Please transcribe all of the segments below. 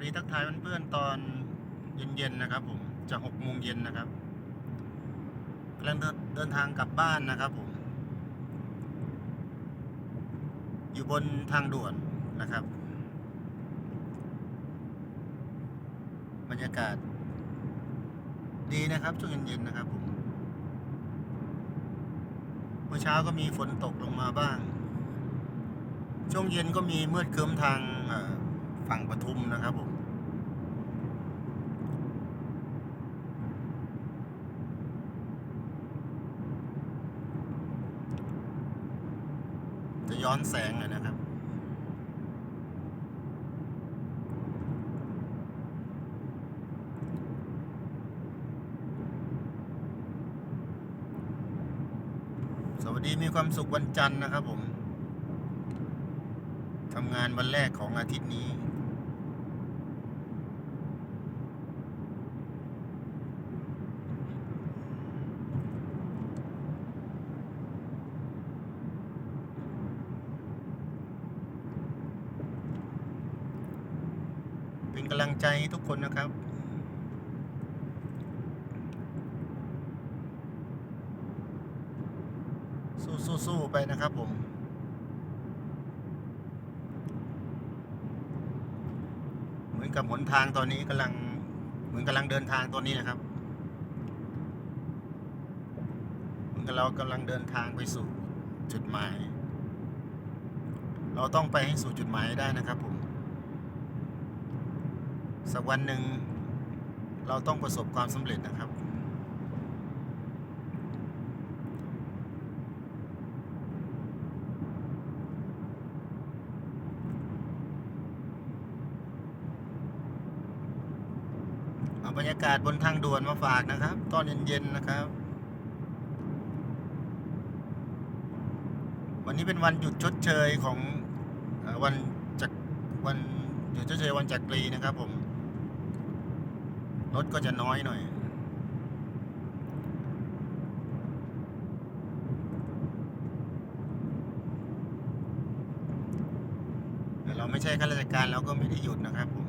ดีทักทายเพื่อนๆตอนเย็นๆนะครับ ผมจะหกโมงเย็นนะครับกำลังเดินทางกลับบ้านนะครับ ผม อยู่บนทางด่วนนะครับ บรรยากาศ ดีนะครับช่วงเย็นๆนะครับ ผมเมื่อเช้าก็มีฝนตกลงมาบ้าง ช่วงเย็นก็มีมืดครึ้มทางเอ่อ ฝั่งปทุมนะครับผมจะย้อนแสงหน่อยนะครับสวัสดีมีความสุขวันจันทร์นะครับผมทำงานวันแรกของอาทิตย์นี้ เป็นกำลังใจทุกคนนะครับสู้ๆๆไปนะครับผม เหมือนกับหนทางตอนนี้กำลัง เหมือนกำลังเดินทางตอนนี้นะครับ เหมือนกับเรากำลังเดินทางไปสู่จุดหมาย เราต้องไปให้สู่จุดหมายได้นะครับผม สักวันหนึ่งเราต้องประสบความสำเร็จนะครับ เอาบรรยากาศบนทางด่วนมาฝากนะครับ ตอนเย็น ๆ นะครับ วันนี้เป็นวันหยุดชดเชยของวันจักรวันหยุดชดเชยวันจักรีนะครับผม รถก็จะน้อยหน่อยแต่เราไม่ใช่ข้าราชการเราก็ไม่ได้หยุดนะครับผม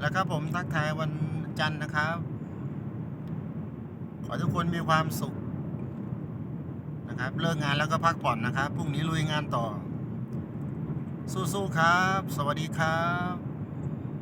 แล้วครับผมทักทายวันจันทร์นะครับ ขอทุกคนมีความสุขนะครับ เลิกงานแล้วก็พักผ่อนนะครับ พรุ่งนี้ลุยงานต่อ สู้ๆครับ สวัสดีครับ